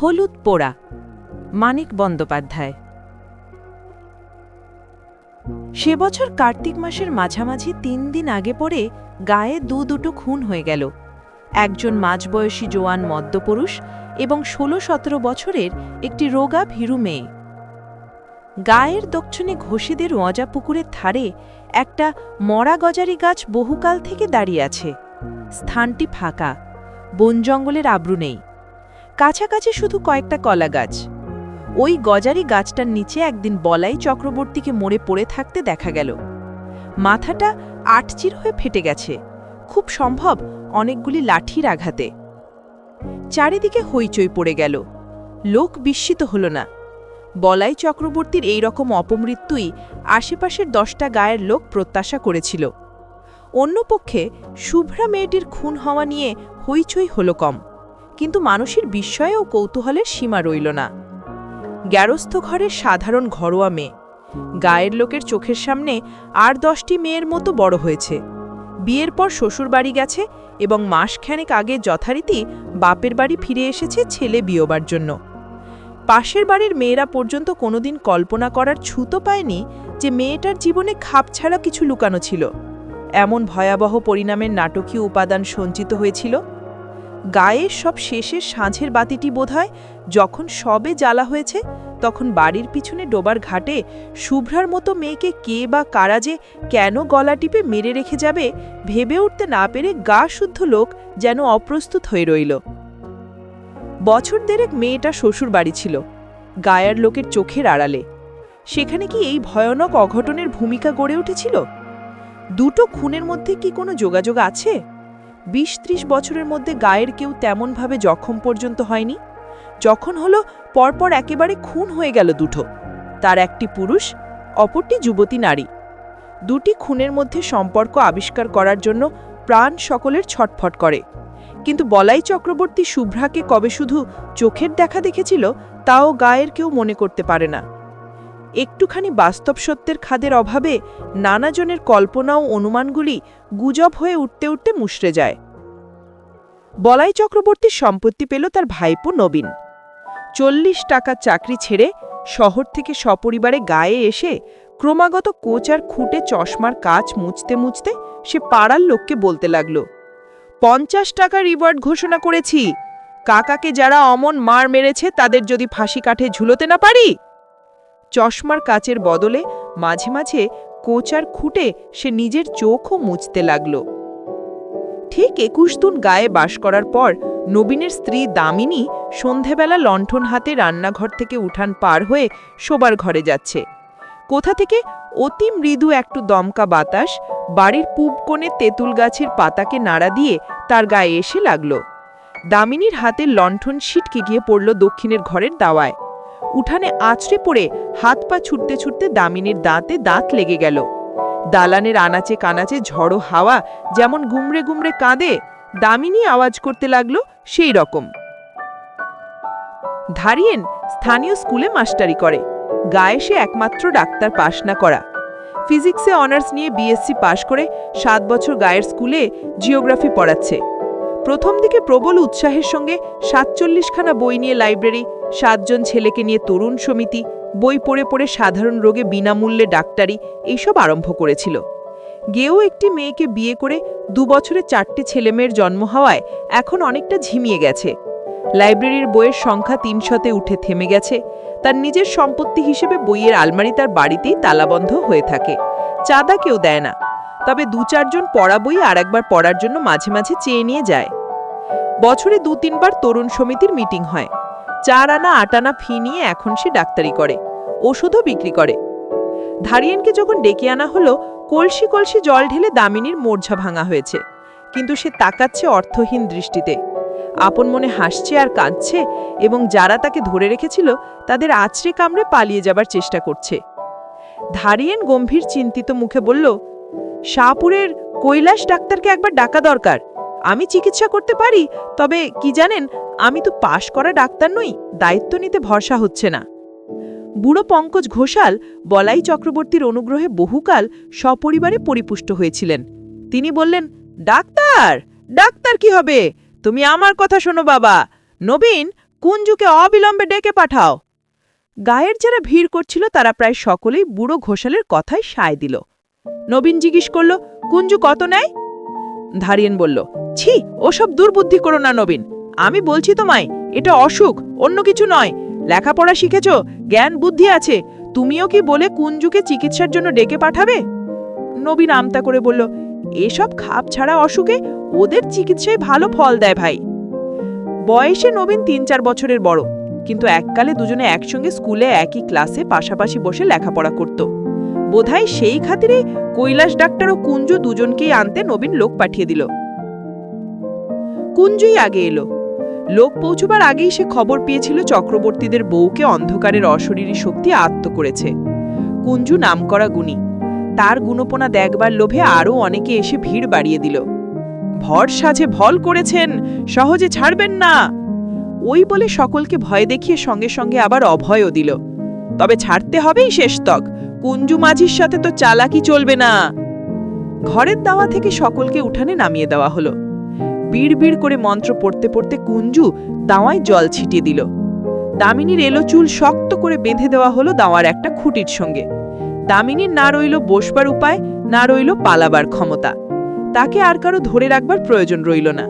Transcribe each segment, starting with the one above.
হলুদ পোড়া, মানিক বন্দ্যোপাধ্যায়। সে বছর কার্তিক মাসের মাঝামাঝি তিন দিন আগে পরে গায়ে দু দুটো খুন হয়ে গেল। একজন মাঝবয়সী জোয়ান মদ্যপুরুষ এবং ষোলো সতেরো বছরের একটি রোগা ভীরু মেয়ে। গায়ের দক্ষিণে ঘষিদের ওয়াজা পুকুরের ধারে একটা মরা গজারি গাছ বহুকাল থেকে দাঁড়িয়ে আছে। স্থানটি ফাঁকা, বন জঙ্গলের আব্রু নেই। কাছাকাছি শুধু কয়েকটা কলা গাছ। ওই গজারি গাছটার নিচে একদিন বলাই চক্রবর্তীকে মরে পড়ে থাকতে দেখা গেল। মাথাটা আটচির হয়ে ফেটে গেছে। খুব সম্ভব অনেকগুলি লাঠির আঘাতে। চারিদিকে হইচই পড়ে গেল। লোক বিস্মিত হল না। বলাই চক্রবর্তীর এই রকম অপমৃত্যুই আশেপাশের দশটা গায়ের লোক প্রত্যাশা করেছিল। অন্যপক্ষে শুভ্রা মেয়েটির খুন হওয়া নিয়ে হইচই হল কম। কিন্তু মানুষের বিস্ময় ও কৌতূহলের সীমা রইল না। গ্যারস্থ ঘরের সাধারণ ঘরোয়া মেয়ে। গায়ের লোকের চোখের সামনে আর দশটি মেয়ের মতো বড় হয়েছে। বিয়ের পর শ্বশুর বাড়ি গেছে এবং মাসখানেক আগে যথারীতি বাপের বাড়ি ফিরে এসেছে ছেলে বিয়োবার জন্য। পাশের বাড়ির মেয়েরা পর্যন্ত কোনোদিন কল্পনা করার ছুতো পায়নি যে মেয়েটার জীবনে খাপ ছাড়া কিছু লুকানো ছিল। এমন ভয়াবহ পরিণামের নাটকীয় উপাদান সঞ্চিত হয়েছিল গায়ের সব শেষের সাঁঝের বাতিটি বোধহয়, যখন সবে জ্বালা হয়েছে, তখন বাড়ির পিছনে ডোবার ঘাটে শুভ্রার মতো মেয়েকে কে বা কারা যে কেন গলা টিপে মেরে রেখে যাবে, ভেবে উঠতে না পেরে গা শুদ্ধ লোক যেন অপ্রস্তুত হয়ে রইল। বছর দেড়েক মেয়েটা শ্বশুর বাড়ি ছিল, গায়ার লোকের চোখের আড়ালে। সেখানে কি এই ভয়ানক অঘটনের ভূমিকা গড়ে উঠেছিল? দুটো খুনের মধ্যে কি কোনো যোগাযোগ আছে? বিশ ত্রিশ বছরের মধ্যে গায়ের কেউ তেমনভাবে জখম পর্যন্ত হয়নি। যখন হলো, পরপর একেবারে খুন হয়ে গেল দুটো। তার একটি পুরুষ, অপরটি যুবতী নারী। দুটি খুনের মধ্যে সম্পর্ক আবিষ্কার করার জন্য প্রাণ সকলের ছটফট করে। কিন্তু বলাই চক্রবর্তী শুভ্রাকে কবে শুধু চোখের দেখা দেখেছিল, তাও গায়ের কেউ মনে করতে পারে না। একটুখানি বাস্তব সত্যের খাদের অভাবে নানাজনের কল্পনা ও অনুমানগুলি গুজব হয়ে উঠতে উঠতে মুষড়ে যায়। বলাই চক্রবর্তীর সম্পত্তি পেল তার ভাইপো নবীন। চল্লিশ টাকা চাকরি ছেড়ে শহর থেকে সপরিবারে গায়ে এসে ক্রমাগত কোচ আর খুঁটে চশমার কাজ মুছতে মুছতে সে পাড়ার লোককে বলতে লাগল, পঞ্চাশ টাকা রিওয়ার্ড ঘোষণা করেছি। কাকাকে যারা অমন মার মেরেছে তাদের যদি ফাঁসি কাঠে ঝুলোতে না পারি? চশমার কাচের বদলে মাঝে মাঝে কোচার খুঁটে সে নিজের চোখও মুছতে লাগল। ঠিক একুশ দিন গায়ে বাস করার পর নবীনের স্ত্রী দামিনী সন্ধেবেলা লণ্ঠন হাতে রান্নাঘর থেকে উঠান পার হয়ে শোবার ঘরে যাচ্ছে। কোথা থেকে অতি মৃদু একটু দমকা বাতাস, বাড়ির পূব কোণে তেঁতুল গাছের পাতাকে নাড়া দিয়ে তার গায়ে এসে লাগল। দামিনীর হাতে লণ্ঠন ছিটকে গিয়ে পড়ল দক্ষিণের ঘরের দাওয়ায়। উঠানে আছড়ে পড়ে হাত পা ছুটতে ছুটতে দামিনীর দাঁতে দাঁত লেগে গেল। দালানের আনাচে কানাচে ঝড়ো হাওয়া যেমন গুমড়ে গুমড়ে কাঁদে, দামিনী আওয়াজ করতে লাগল সেই রকম। ধারিয়েন স্থানীয় স্কুলে মাস্টারি করে। গায়ে সে একমাত্র ডাক্তার পাশ না করা। ফিজিক্সে অনার্স নিয়ে বিএসসি পাশ করে সাত বছর গায়ের স্কুলে জিওগ্রাফি পড়াচ্ছে। প্রথম দিকে প্রবল উৎসাহের সঙ্গে সাতচল্লিশখানা বই নিয়ে লাইব্রেরি, সাতজন ছেলেকে নিয়ে তরুণ সমিতি, বই পড়ে পড়ে সাধারণ রোগে বিনামূল্যে ডাক্তারি এইসব আরম্ভ করেছিল। গেও একটি মেয়েকে বিয়ে করে দু বছরে চারটে ছেলেমেয়ের জন্ম হওয়ায় এখন অনেকটা ঝিমিয়ে গেছে। লাইব্রেরির বইয়ের সংখ্যা তিনশতে উঠে থেমে গেছে। তার নিজের সম্পত্তি হিসেবে বইয়ের আলমারি তার বাড়িতেই তালাবন্ধ হয়ে থাকে। চাঁদা কেউ দেয় না। তবে দু চারজন পড়া বই আর একবার পড়ার জন্য মাঝে মাঝে চেয়ে নিয়ে যায়। বছরে দু তিনবার তরুণ সমিতির মিটিং হয়। চার আনা, আট আনা ফি নিয়ে এখন সে ডাক্তারি করে, ওষুধও বিক্রি করে। ধারিয়েনকে যখন ডেকে আনা হলো, কলসি কলসি জল ঢেলে দামিনীর মোর্ঝা ভাঙা হয়েছে। কিন্তু সে তাকাচ্ছে অর্থহীন দৃষ্টিতে। আপন মনে হাসছে আর কাঁদছে এবং যারা তাকে ধরে রেখেছিল, তাদের আছড়ে কামড়ে পালিয়ে যাবার চেষ্টা করছে। ধারিয়েন গম্ভীর চিন্তিত মুখে বলল শাহপুরের কৈলাস ডাক্তারকে একবার ডাকা দরকার। আমি চিকিৎসা করতে পারি, তবে কি জানেন, আমি তো পাশ করা ডাক্তার নই, দায়িত্ব নিতে ভরসা হচ্ছে না। বুড়ো পঙ্কজ ঘোষাল বলাই চক্রবর্তীর অনুগ্রহে বহুকাল সপরিবারে পরিপুষ্ট হয়েছিলেন। তিনি বললেন, ডাক্তার ডাক্তার কি হবে? তুমি আমার কথা শোনো বাবা। নবীন, কুঞ্জুকে অবিলম্বে ডেকে পাঠাও। গায়ের যারা ভিড় করছিল, তারা প্রায় সকলেই বুড়ো ঘোষালের কথায় সায় দিল। নবীন জিজ্ঞেস করল, কুঞ্জু, কত নেয়? ধারিয়েন বলল, ছি, ওসব দুর্বুদ্ধি করো না নবীন। আমি বলছি তোমায়, এটা অসুখ, অন্য কিছু নয়। লেখাপড়া শিখেছ, জ্ঞান, বুদ্ধি আছে। তুমিও কি বলে কুঞ্জুকে চিকিৎসার জন্য ডেকে পাঠাবে? নবীন আমতা করে বলল, এসব খাপ ছাড়া অসুখে ওদের চিকিৎসায় ভালো ফল দেয় ভাই। বয়সে নবীন তিন চার বছরের বড়, কিন্তু এককালে দুজনে একসঙ্গে স্কুলে একই ক্লাসে পাশাপাশি বসে লেখাপড়া করত। বোধহয় সেই খাতিরে কৈলাস ডাক্তার ও কুঞ্জু দুজনকেই আনতে নবীন লোক পাঠিয়ে দিল। কুঞ্জুই আগে এলো। লোক পৌঁছবার আগেই সে খবর পেয়েছিল চক্রবর্তীদের বউকে অন্ধকারের অশরীরী শক্তি আত্ম করেছে। কুঞ্জু নামকরা গুণী। তার গুণপনা দেখবার লোভে আরও অনেকে এসে ভিড় বাড়িয়ে দিল। ভর সাজে ভল করেছেন, সহজে ছাড়বেন না। ওই বলে সকলকে ভয় দেখিয়ে সঙ্গে সঙ্গে আবার অভয়ও দিল। তবে ছাড়তে হবেই শেষ তক কুঞ্জু মাঝির সাথে তো চালাকি চলবে না। ঘরের দাওয়া থেকে সকলকে উঠানে নামিয়ে দেওয়া হলো। বিড় বিড় করে মন্ত্র পড়তে পড়তে কুঞ্জু দাওয়ায় জল ছিটিয়ে দিল। দামিনীর এলো চুল শক্ত করে বেঁধে দেওয়া হলো দাওয়ার একটা খুঁটির সঙ্গে। দামিনীর না রইল বসবার উপায়, না রইল পালাবার ক্ষমতা। তাকে আর কারও ধরে রাখবার প্রয়োজন রইল না।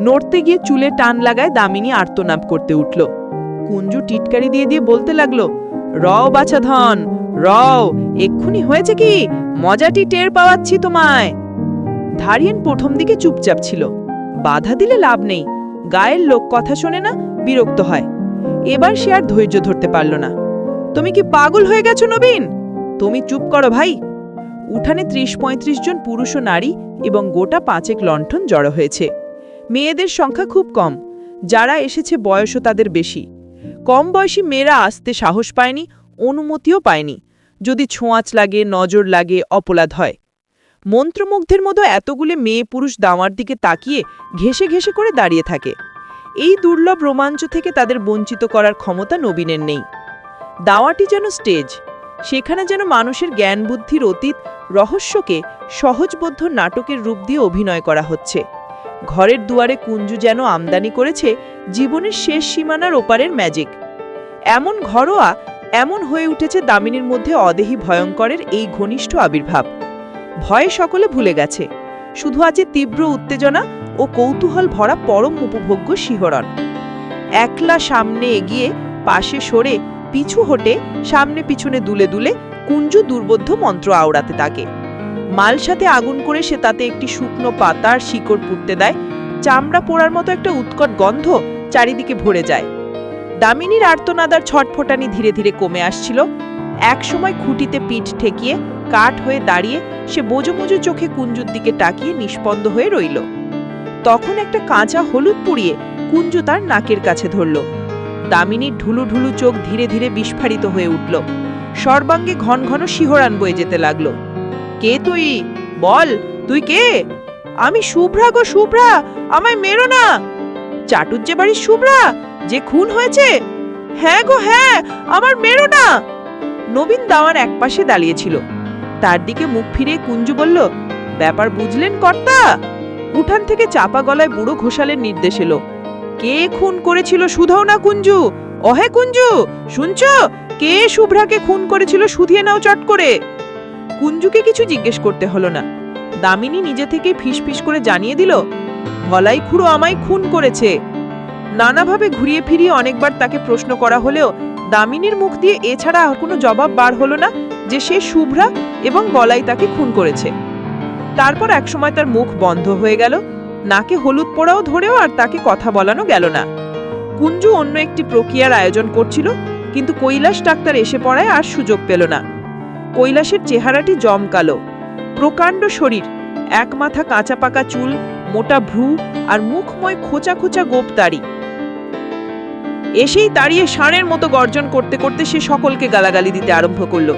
নড়তে গিয়ে চুলে টান লাগায় দামিনী আর্তনাদ করতে উঠল। কুঞ্জু টিটকারি দিয়ে দিয়ে বলতে লাগল, রও বাছা ধন রও, এক্ষুনি হয়েছে কি? মজাটি টের পাওয়াচ্ছি তোমায়। ধারিয়েন প্রথম দিকে চুপচাপ ছিল। বাধা দিলে লাভ নেই। গায়ের লোক কথা শোনে না, বিরক্ত হয়। এবার সে আর ধৈর্য ধরতে পারল না। তুমি কি পাগল হয়ে গেছো নবীন? তুমি চুপ করো ভাই। উঠানে ত্রিশ পঁয়ত্রিশ জন পুরুষ ও নারী এবং গোটা পাঁচেক লণ্ঠন জড়ো হয়েছে। মেয়েদের সংখ্যা খুব কম। যারা এসেছে বয়সও তাদের বেশি। কম বয়সী মেয়েরা আসতে সাহস পায়নি, অনুমতিও পায়নি। যদি ছোঁয়াচ লাগে, নজর লাগে, অপরাধ হয়। মন্ত্রমুগ্ধের মতো এতগুলি মেয়ে পুরুষ দাওয়ার দিকে তাকিয়ে ঘেসে ঘেসে করে দাঁড়িয়ে থাকে। এই দুর্লভ রোমাঞ্চ থেকে তাদের বঞ্চিত করার ক্ষমতা নবীনের নেই। দাওয়াটি যেন স্টেজ, সেখানে যেন মানুষের জ্ঞান বুদ্ধির অতীত রহস্যকে সহজবদ্ধ নাটকের রূপ দিয়ে অভিনয় করা হচ্ছে। ঘরের দুয়ারে কুঞ্জু যেন আমদানি করেছে জীবনের শেষ সীমানার ওপারের ম্যাজিক। এমন ঘরোয়া এমন হয়ে উঠেছে দামিনীর মধ্যে অদেহী ভয়ঙ্করের এই ঘনিষ্ঠ আবির্ভাব। ভয়ে সকলে ভুলে গেছে। শুধু আছে তীব্র উত্তেজনা ও কৌতূহল ভরা পরম উপভোগ্য শিহরণ। একলা সামনে এগিয়ে পাশে সরে পিছু হটে সামনে পিছনে দুলে দুলে কুঞ্জু দুর্বোধ্য মন্ত্র আওড়াতে থাকে মাল সাথে আগুন করে সে তাতে একটি শুকনো পাতার শিকড় পুড়তে দেয়। চামড়া পোড়ার মতো একটা উৎকট গন্ধ চারিদিকে ভরে যায়। দামিনীর আর্তনাদার ছটফটানি ধীরে ধীরে কমে আসছিল। একসময় খুঁটিতে পিঠ ঠেকিয়ে, কাঠ হয়ে দাঁড়িয়ে সে বোজো মোজো চোখে কুঞ্জুর দিকে তাকিয়ে নিষ্পন্দ হয়ে রইল। তখন একটা কাঁচা হলুদ পুড়িয়ে কুঞ্জু তার নাকের কাছে ধরল। দামিনীর ঢুলু ঢুলু চোখ ধীরে ধীরে বিস্ফারিত হয়ে উঠল। সর্বাঙ্গে ঘন ঘন শিহরান বয়ে যেতে লাগল। কে তুই? বল, তুই কে? আমি শুভ্রা গো, শুভ্রা! আমায় মেরো না! চাটুজ্জে বাড়ির শুভ্রা! যে খুন হয়েছে? হ্যাঁ গো হ্যাঁ আমার মেরো না! নবীন দাওয়ার একপাশে দাঁড়িয়েছিল। তার দিকে মুখ ফিরে কুঞ্জু বলল, ব্যাপার বুঝলেন কর্তা? উঠান থেকে চাপা গলায় বুড়ো ঘোষালের নির্দেশ এলো, কে খুন করেছিল শুধাও না কুঞ্জু। অহে কুঞ্জু, শুনছ? কে শুভ্রাকে খুন করেছিল শুধিয়ে নাও চট করে? কুঞ্জুকে কিছু জিজ্ঞেস করতে হলো না। দামিনী নিজে থেকে ফিসফিস করে জানিয়ে দিল ভলাই খুড়ো আমায় খুন করেছে। নানাভাবে ঘুরিয়ে ফিরিয়ে অনেকবার তাকে প্রশ্ন করা হলেও দামিনীর মুখ দিয়ে এছাড়া আর কোনো জবাব বার হলো না যে সে শুভ্রা এবং বলাই তাকে খুন করেছে। তারপর একসময় তার মুখ বন্ধ হয়ে গেল, নাকে হলুদ পোড়াও ধরেও আর তাকে কথা বলানো গেল না। কুঞ্জু অন্য একটি প্রক্রিয়ার আয়োজন করছিল, কিন্তু কৈলাস ডাক্তার এসে পড়ায় আর সুযোগ পেল না। কৈলাসের চেহারাটি জমকালো, প্রকাণ্ড শরীর, এক মাথা কাঁচা পাকা চুল, মোটা ভ্রু আর মুখময় খোঁচা খোঁচা গোপ দাড়ি। এসেই দাঁড়িয়ে ষাঁড়ের মতো গর্জন করতে করতে সে সকলকে গালাগালি দিতে আরম্ভ করল।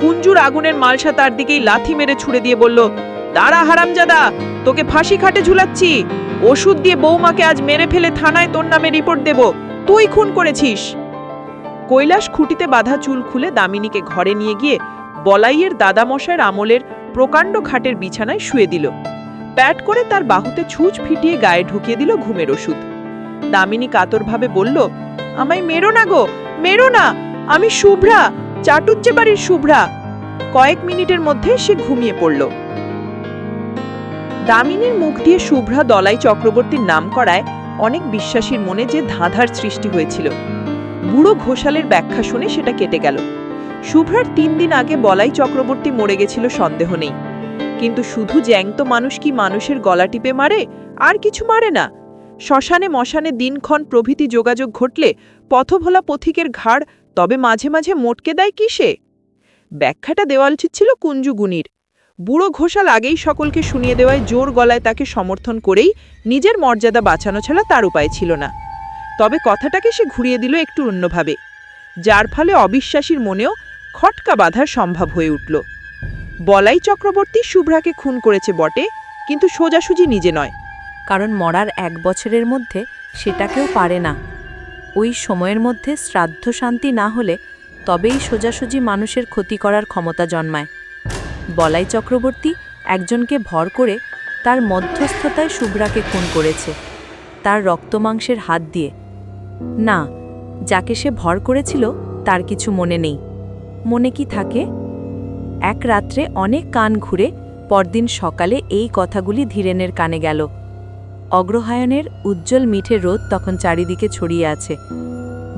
কুঞ্জুর আগুনের মালসা তার দিকেই লাথি মেরে ছুড়ে দিয়ে বলল, দাঁড়া হারামজাদা, তোকে ফাঁসি খাটে ঝুলাচ্ছি। ওষুধ দিয়ে বৌমাকে আজ মেরে ফেলে থানায় তোর নামে রিপোর্ট দেব। তুই খুন করেছিস। কৈলাস খুঁটিতে বাঁধা চুল খুলে দামিনীকে ঘরে নিয়ে গিয়ে বলাইয়ের দাদামশায়ের আমলের প্রকাণ্ড খাটের বিছানায় শুয়ে দিল। প্যাট করে তার বাহুতে ছুঁচ ফিটিয়ে গায়ে ঢুকিয়ে দিল ঘুমের ওষুধ। দামিনী কাতরভাবে বলল, আমায় মেরো না গো, মেরো না, আমি শুভ্রা চাটুজ্জে বাড়ির শুভ্রা। কয়েক মিনিটের মধ্যে সে ঘুমিয়ে পড়ল। দামিনীর মুখ দিয়ে শুভ্রা দলাই চক্রবর্তীর নাম করায় অনেক বিশ্বাসীর মনে যে ধাঁধার সৃষ্টি হয়েছিল। বুড়ো ঘোষালের ব্যাখ্যা শুনে সেটা কেটে গেল। শুভ্রার তিন দিন আগে বলাই চক্রবর্তী মরে গেছিল, সন্দেহ নেই। কিন্তু শুধু জ্যাংতো মানুষ কি মানুষের গলা টিপে মারে? আর কিছু মারে না। শ্মশানে মশানে দিনক্ষণ প্রভৃতি যোগাযোগ ঘটলে পথভোলা পথিকের ঘাড় তবে মাঝে মাঝে মোটকে দেয় কিসে? ব্যাখ্যাটা দেওয়া উচিত ছিল কুঞ্জুগুনির বুড়ো ঘোষাল আগেই সকলকে শুনিয়ে দেওয়ায় জোর গলায় তাকে সমর্থন করেই নিজের মর্যাদা বাঁচানো ছাড়া তার উপায় ছিল না। তবে কথাটাকে সে ঘুরিয়ে দিল একটু অন্যভাবে। যার ফলে অবিশ্বাসীর মনেও খটকা বাঁধার সম্ভব হয়ে উঠল। বলাই চক্রবর্তী শুভ্রাকে খুন করেছে বটে, কিন্তু সোজাসুজি নিজে নয়। কারণ মরার এক বছরের মধ্যে সেটাকেও পারে না। ওই সময়ের মধ্যে শ্রাদ্ধ শান্তি না হলে তবেই সোজাসুজি মানুষের ক্ষতি করার ক্ষমতা জন্মায়। বলাই চক্রবর্তী একজনকে ভর করে তার মধ্যস্থতায় শুভ্রাকে খুন করেছে। তার রক্তমাংসের হাত দিয়ে। না, যাকে সে ভর করেছিল তার কিছু মনে নেই। মনে কি থাকে? এক রাত্রে অনেক কান ঘুরে পরদিন সকালে এই কথাগুলি ধীরেনের কানে গেল। অগ্রহায়ণের উজ্জ্বল মিঠে রোদ তখন চারিদিকে ছড়িয়ে আছে।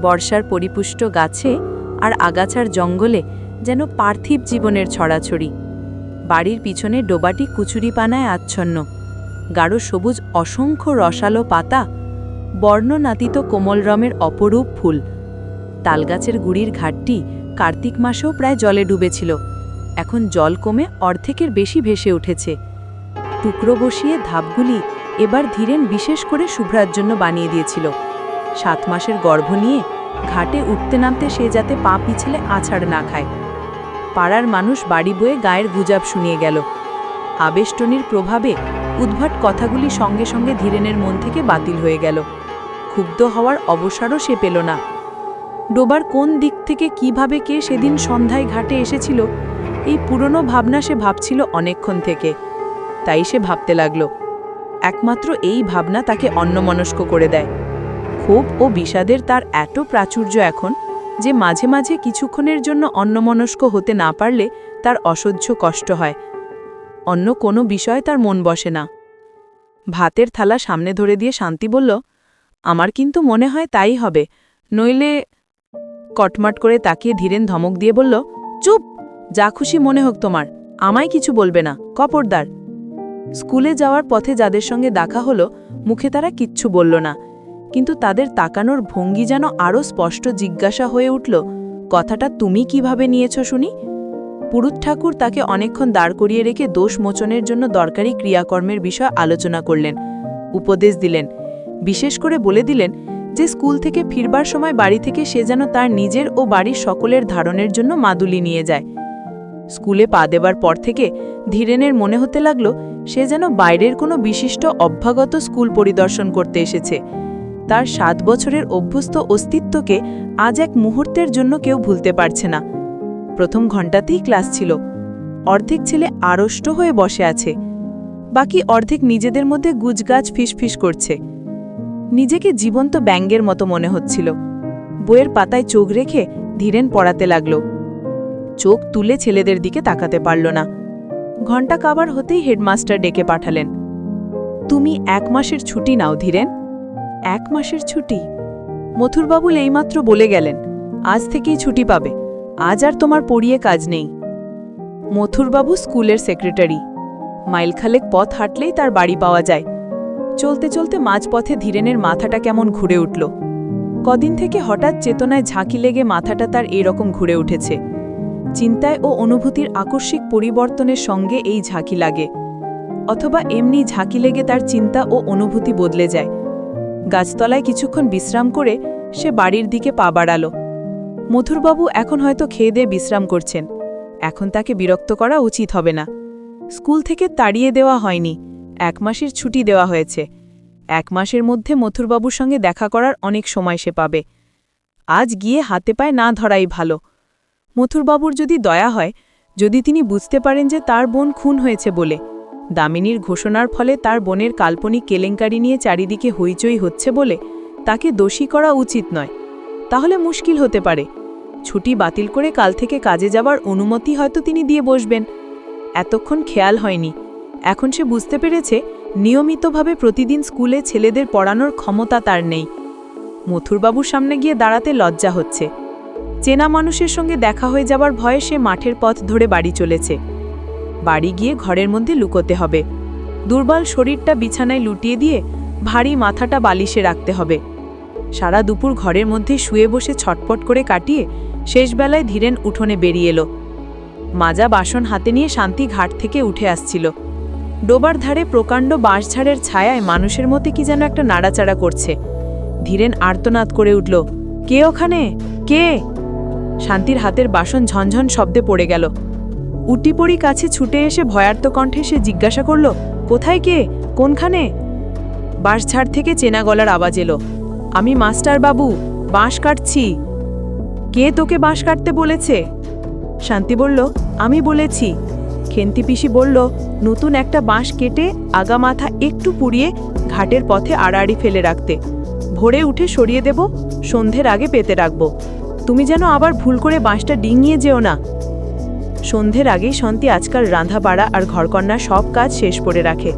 বর্ষার পরিপুষ্ট গাছে আর আগাছার জঙ্গলে যেন পার্থিব জীবনের ছড়াছড়ি। বাড়ির পিছনে ডোবাটি কুচুরিপানায় আচ্ছন্ন। গাঢ় সবুজ অসংখ্য রসালো পাতা বর্ণনাতীত কোমলরমের অপরূপ ফুল। তালগাছের গুড়ির ঘাটটি কার্তিক মাসেও প্রায় জলে ডুবেছিল। এখন জল কমে অর্ধেকের বেশি ভেসে উঠেছে। টুকরো বসিয়ে ধাপগুলি এবার ধীরেন বিশেষ করে শুভ্রার জন্য বানিয়ে দিয়েছিল। সাত মাসের গর্ভ নিয়ে ঘাটে উঠতে নামতে সে যাতে পা পিছলে আছাড় না খায়। পাড়ার মানুষ বাড়ি বয়ে গায়ের গুজাব শুনিয়ে গেল। আবেষ্টনীর প্রভাবে উদ্ভট কথাগুলি সঙ্গে সঙ্গে ধীরেনের মন থেকে বাতিল হয়ে গেল। ক্ষুব্ধ হওয়ার অবসরও সে পেল না। ডোবার কোন দিক থেকে কীভাবে কে সেদিন সন্ধ্যায় ঘাটে এসেছিল, এই পুরনো ভাবনা সে ভাবছিল অনেকক্ষণ থেকে। তাই সে ভাবতে লাগল একমাত্র এই ভাবনা তাকে অন্যমনস্ক করে দেয়। ক্ষোভ ও বিষাদের তার এত প্রাচুর্য এখন যে মাঝে মাঝে কিছুক্ষণের জন্য অন্যমনস্ক হতে না পারলে তার অসহ্য কষ্ট হয়। অন্য কোনো বিষয় তার মন বসে না। ভাতের থালা সামনে ধরে দিয়ে শান্তি বলল, আমার কিন্তু মনে হয় তাই হবে। নইলে কটমাট করে তাকিয়ে ধীরেন ধমক দিয়ে বলল, চুপ! যা খুশি মনে হোক তোমার। আমায় কিছু বলবে না। কপরদার স্কুলে যাওয়ার পথে যাদের সঙ্গে দেখা হলো, মুখে তারা কিচ্ছু বলল না। কিন্তু তাদের তাকানোর ভঙ্গি যেন আরও স্পষ্ট জিজ্ঞাসা হয়ে উঠল, কথাটা তুমি কীভাবে নিয়েছ শুনি? পুরুত ঠাকুর তাকে অনেকক্ষণ দাঁড় করিয়ে রেখে দোষ মোচনের জন্য দরকারি ক্রিয়াকর্মের বিষয় আলোচনা করলেন, উপদেশ দিলেন। বিশেষ করে বলে দিলেন যে, স্কুল থেকে ফিরবার সময় বাড়ি থেকে সে যেন তার নিজের ও বাড়ির সকলের ধারণের জন্য মাদুলি নিয়ে যায়। স্কুলে পা দেবার পর থেকে ধীরেনের মনে হতে লাগল সে যেন বাইরের কোনো বিশিষ্ট অভ্যাগত স্কুল পরিদর্শন করতে এসেছে। তার সাত বছরের অভ্যস্ত অস্তিত্বকে আজ এক মুহূর্তের জন্য কেউ ভুলতে পারছে না। প্রথম ঘণ্টাতেই ক্লাস ছিল। অর্ধেক ছেলে আড়ষ্ট হয়ে বসে আছে। বাকি অর্ধেক নিজেদের মধ্যে গুজগাছ ফিসফিস করছে। নিজেকে জীবন্ত ব্যাঙ্গের মতো মনে হচ্ছিল। বইয়ের পাতায় চোখ রেখে ধীরেন পড়াতে লাগল। চোখ তুলে ছেলেদের দিকে তাকাতে পারল না। ঘণ্টা কাবার হতেই হেডমাস্টার ডেকে পাঠালেন। তুমি এক মাসের ছুটি নাও ধীরেন। এক মাসের ছুটি? মথুরবাবুল এইমাত্র বলে গেলেন, আজ থেকেই ছুটি পাবে। আজ আর তোমার পড়িয়ে কাজ নেই। মথুরবাবু স্কুলের সেক্রেটারি। মাইলখালেক পথ হাঁটলেই তার বাড়ি পাওয়া যায়। চলতে চলতে মাঝপথে ধীরেনের মাথাটা কেমন ঘুরে উঠল। কদিন থেকে হঠাৎ চেতনায় ঝাঁকি লেগে মাথাটা তার এরকম ঘুরে উঠেছে। চিন্তায় ও অনুভূতির আকস্মিক পরিবর্তনের সঙ্গে এই ঝাঁকি লাগে, অথবা এমনি ঝাঁকি লেগে তার চিন্তা ও অনুভূতি বদলে যায়। গাছতলায় কিছুক্ষণ বিশ্রাম করে সে বাড়ির দিকে পা বাড়াল। মথুরবাবু এখন হয়তো খেয়ে দিয়ে বিশ্রাম করছেন। এখন তাকে বিরক্ত করা উচিত হবে না। স্কুল থেকে তাড়িয়ে দেওয়া হয়নি। এক মাসের ছুটি দেওয়া হয়েছে। এক মাসের মধ্যে মথুরবাবুর সঙ্গে দেখা করার অনেক সময় সে পাবে। আজ গিয়ে হাতে পায় না ধরাই ভালো। মথুরবাবুর যদি দয়া হয়, যদি তিনি বুঝতে পারেন যে তার বোন খুন হয়েছে বলে। দামিনীর ঘোষণার ফলে তার বোনের কাল্পনিক কেলেঙ্কারি নিয়ে চারিদিকে হইচই হচ্ছে বলে তাকে দোষী করা উচিত নয়। তাহলে মুশকিল হতে পারে। ছুটি বাতিল করে কাল থেকে কাজে যাবার অনুমতি হয়তো তিনি দিয়ে বসবেন। এতক্ষণ খেয়াল হয়নি। এখন সে বুঝতে পেরেছে, নিয়মিতভাবে প্রতিদিন স্কুলে ছেলেদের পড়ানোর ক্ষমতা তার নেই। মথুরবাবুর সামনে গিয়ে দাঁড়াতে লজ্জা হচ্ছে। চেনা মানুষের সঙ্গে দেখা হয়ে যাবার ভয়ে সে মাঠের পথ ধরে বাড়ি চলেছে। বাড়ি গিয়ে ঘরের মধ্যে লুকোতে হবে। দুর্বল শরীরটা বিছানায় লুটিয়ে দিয়ে ভারী মাথাটা বালিশে রাখতে হবে। সারা দুপুর ঘরের মধ্যে শুয়ে বসে ছটপট করে কাটিয়ে শেষবেলায় ধীরেন উঠোনে বেরিয়ে এলো। মাজা বাসন হাতে নিয়ে শান্তি ঘাট থেকে উঠে আসছিল। ডোবার ধারে প্রকাণ্ড বাঁশঝাড়ের ছায়ায় মানুষের মতে কি যেন একটা নাড়াচাড়া করছে। ধীরেন আর্তনাদ করে উঠল, কে ওখানে? কে? শান্তির হাতের বাসন ঝনঝন শব্দে পড়ে গেল। উটিপড়ি কাছে ছুটে এসে ভয়ার্ত কণ্ঠে সে জিজ্ঞাসা করল, কোথায় কে? কোনখানে? বাঁশঝাড় থেকে চেনা গলার আওয়াজ এলো, আমি মাস্টার বাবু, বাঁশ কাটছি। কে তোকে বাঁশ কাটতে বলেছে? শান্তি বলল, আমি বলেছি। খেন্তি পিসি বলল, নতুন একটা বাঁশ কেটে আগা মাথা একটু পুড়িয়ে ঘাটের পথে আড়াআড়ি ফেলে রাখতে। ভোরে উঠে সরিয়ে দেব, সন্ধ্যের আগে পেতে রাখব। তুমি যেন আবার ভুল করে বাঁশটা ডিঙিয়ে যেও না। সন্ধ্যের আগেই শান্তি আজকাল রাঁধা বাড়া আর ঘরকন্যা সব কাজ শেষ করে রাখে।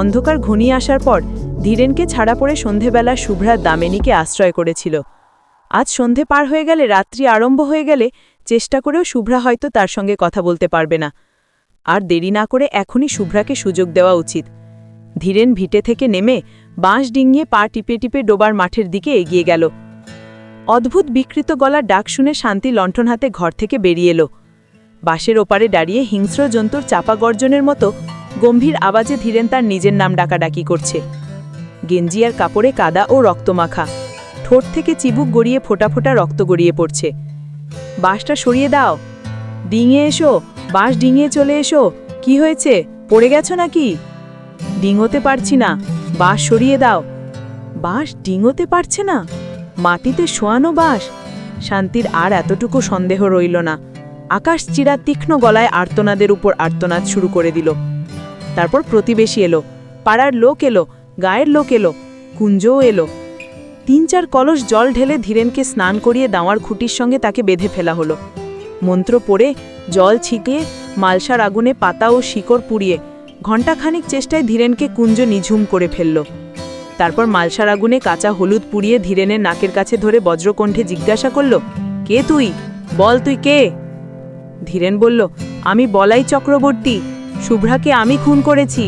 অন্ধকার ঘনিয়ে আসার পর ধীরেনকে ছাড়া পড়ে সন্ধেবেলা শুভ্রা দামেনিকে আশ্রয় করেছিল। আজ সন্ধে পার হয়ে গেলে রাত্রি আরম্ভ হয়ে গেলে চেষ্টা করেও শুভ্রা হয়তো তার সঙ্গে কথা বলতে পারবে না। আর দেরি না করে এখনই শুভ্রাকে সুযোগ দেওয়া উচিত। ধীরেন ভিটে থেকে নেমে বাঁশ ডিঙিয়ে পা টিপে টিপে ডোবার মাঠের দিকে এগিয়ে গেল। অদ্ভুত বিকৃত গলার ডাক শুনে শান্তি লণ্ঠন হাতে ঘর থেকে বেরিয়ে এলো। বাঁশের ওপারে দাঁড়িয়ে হিংস্র জন্তুর চাপা গর্জনের মতো গম্ভীর আওয়াজে ধীরেন তার নিজের নাম ডাকাডাকি করছে। গেঞ্জি আর কাপড়ে কাদা ও রক্তমাখা। ঠোঁট থেকে চিবুক গড়িয়ে ফোটা ফোটা রক্ত গড়িয়ে পড়ছে। বাঁশটা সরিয়ে দাও। ডিঙে এসো। বাঁশ ডিঙিয়ে চলে এসো। কি হয়েছে? পড়ে গেছো নাকি? ডিঙোতে পারছি না। বাঁশ সরিয়ে দাও। বাঁশ ডিঙোতে পারছে না? মাটিতে শোয়ানো বাস? শান্তির আর এতটুকু সন্দেহ রইল না। আকাশ চিরা তীক্ষ্ণ গলায় আর্তনাদের উপর আর্তনাদ শুরু করে দিল। তারপর প্রতিবেশী এলো, পাড়ার লোক এলো, গায়ের লোক এলো, কুঞ্জও এলো। তিন চার কলস জল ঢেলে ধীরেনকে স্নান করিয়ে দাওয়ার খুঁটির সঙ্গে তাকে বেঁধে ফেলা হলো। মন্ত্র পড়ে, জল ছিটিয়ে, মালসার আগুনে পাতা ও শিকড় পুড়িয়ে, ঘণ্টাখানিক চেষ্টায় ধীরেনকে কুঞ্জ নিঝুম করে ফেলল। তারপর মালসার আগুনে কাঁচা হলুদ পুড়িয়ে ধীরেনের নাকের কাছে ধরে বজ্রকণ্ঠে জিজ্ঞাসা করল, কে তুই? বল তুই কে? ধীরেন বলল, আমি বলাই চক্রবর্তী। শুভ্রাকে আমি খুন করেছি।